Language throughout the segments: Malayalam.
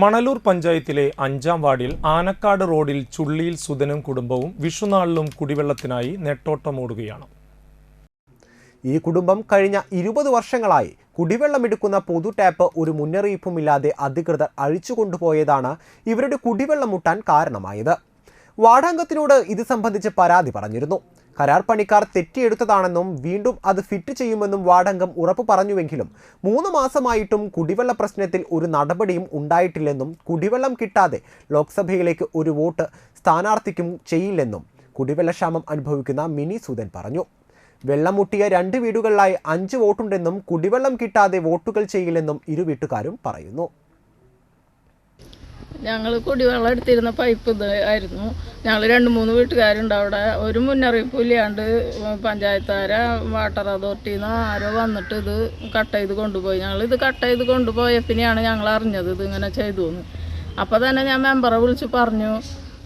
മണലൂർ പഞ്ചായത്തിലെ അഞ്ചാം വാർഡിൽ ആനക്കാട് റോഡിൽ ചുള്ളിയിൽ സുധനും കുടുംബവും വിഷുനാളിലും കുടിവെള്ളത്തിനായി നെട്ടോട്ടമോടുകയാണ്. ഈ കുടുംബം കഴിഞ്ഞ ഇരുപത് വർഷങ്ങളായി കുടിവെള്ളമെടുക്കുന്ന പൊതു ടാപ്പ് ഒരു മുന്നറിയിപ്പുമില്ലാതെ അധികൃതർ അഴിച്ചുകൊണ്ടുപോയതാണ് ഇവരുടെ കുടിവെള്ളം മുട്ടാൻ കാരണമായത്. വാർഡംഗത്തിനോട് ഇത് സംബന്ധിച്ച് പരാതി പറഞ്ഞിരുന്നു. കരാർ പണിക്കാർ തെറ്റിയെടുത്തതാണെന്നും വീണ്ടും അത് ഫിറ്റ് ചെയ്യുമെന്നും വാർഡംഗം ഉറപ്പു പറഞ്ഞുവെങ്കിലും മൂന്ന് മാസമായിട്ടും കുടിവെള്ള പ്രശ്നത്തിൽ ഒരു നടപടിയും ഉണ്ടായിട്ടില്ലെന്നും കുടിവെള്ളം കിട്ടാതെ ലോക്സഭയിലേക്ക് ഒരു വോട്ട് സ്ഥാനാർത്ഥിക്കും ചെയ്യില്ലെന്നും കുടിവെള്ളക്ഷാമം അനുഭവിക്കുന്ന മിനി സുധൻ പറഞ്ഞു. വെള്ളം മുട്ടിയ രണ്ട് വീടുകളിലായി അഞ്ച് വോട്ടുണ്ടെന്നും കുടിവെള്ളം കിട്ടാതെ വോട്ടുകൾ ചെയ്യില്ലെന്നും ഇരു വീട്ടുകാരും പറയുന്നു. ഞങ്ങൾ കുടിവെള്ളം എടുത്തിരുന്ന പൈപ്പ് ഇത് ആയിരുന്നു. ഞങ്ങൾ രണ്ട് മൂന്ന് വീട്ടുകാരുണ്ട് അവിടെ. ഒരു മുന്നറിയിപ്പ് ഇല്ലാണ്ട് പഞ്ചായത്തുകാരെ വാട്ടർ അതോറിറ്റിയിൽ നിന്ന് ആരോ വന്നിട്ട് ഇത് കട്ട് ചെയ്ത് കൊണ്ടുപോയി. ഞങ്ങൾ ഇത് കട്ട് ചെയ്ത് കൊണ്ടുപോയ പിന്നെയാണ് ഞങ്ങൾ അറിഞ്ഞത് ഇത് ഇങ്ങനെ ചെയ്തു എന്ന് അപ്പോൾ തന്നെ ഞാൻ മെമ്പറെ വിളിച്ച് പറഞ്ഞു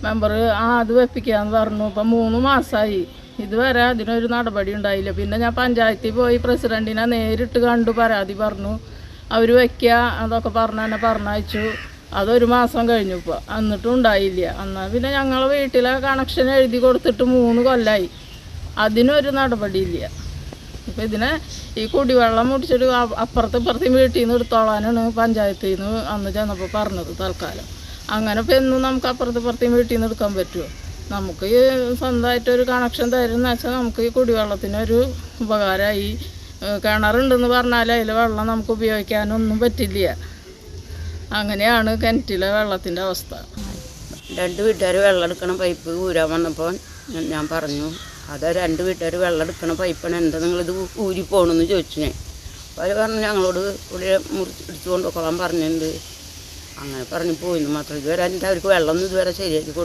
മെമ്പർ ആ അത് വെപ്പിക്കാന്ന് പറഞ്ഞു. ഇപ്പം മൂന്ന് മാസമായി ഇതുവരെ അതിനൊരു നടപടി ഉണ്ടായില്ല. പിന്നെ ഞാൻ പഞ്ചായത്തിൽ പോയി പ്രസിഡന്റിനെ നേരിട്ട് കണ്ടു പരാതി പറഞ്ഞു. അവർ വയ്ക്കുക അതൊക്കെ പറഞ്ഞു തന്നെ പറഞ്ഞയച്ചു. അതൊരു മാസം കഴിഞ്ഞു ഇപ്പോൾ എന്നിട്ടും ഉണ്ടായില്ല. എന്നാൽ പിന്നെ ഞങ്ങൾ വീട്ടിലെ കണക്ഷൻ എഴുതി കൊടുത്തിട്ട് മൂന്ന് കൊല്ലമായി അതിനൊരു നടപടിയില്ല. ഇപ്പം ഇതിനെ ഈ കുടിവെള്ളം മുടിച്ചിട്ട് അപ്പുറത്തും ഇപ്പുറത്തും വീട്ടിൽ നിന്ന് എടുത്തോളാനാണ് പഞ്ചായത്തിൽ നിന്ന് അന്ന് ചെന്നപ്പോൾ പറഞ്ഞത് തൽക്കാലം. അങ്ങനെ ഇപ്പം എന്നും നമുക്ക് അപ്പുറത്തും ഇപ്പുറത്തും വീട്ടിൽ നിന്ന് എടുക്കാൻ പറ്റുമോ നമുക്ക് സ്വന്തമായിട്ടൊരു കണക്ഷൻ തരുന്ന വെച്ചാൽ നമുക്ക് ഈ കുടിവെള്ളത്തിനൊരു ഉപകാരമായി കിണറുണ്ടെന്ന് പറഞ്ഞാൽ അതിൽ വെള്ളം നമുക്ക് ഉപയോഗിക്കാനൊന്നും പറ്റില്ല. അങ്ങനെയാണ് കിണറ്റിലെ വെള്ളത്തിന്റെ അവസ്ഥ. രണ്ട് വീട്ടുകാർ വെള്ളം എടുക്കണ പൈപ്പ് ഊരാൻ വന്നപ്പോൾ ഞാൻ- പറഞ്ഞു അത് രണ്ട് വീട്ടുകാർ വെള്ളം എടുക്കണ പൈപ്പാണ് എന്താ നിങ്ങളിത് ഊരി പോകണമെന്ന് ചോദിച്ചു ഞാൻ അപ്പോൾ അവർ പറഞ്ഞു ഞങ്ങളോട് ഇവിടെ മുറിച്ച് എടുത്തു കൊള്ളാൻ പറഞ്ഞിട്ടുണ്ട്. അങ്ങനെ പറഞ്ഞു പോയിന്ന് മാത്രം. ഇതുവരെ അവർക്ക് വെള്ളം ഒന്നും ഇതുവരെ ശരിയാക്കി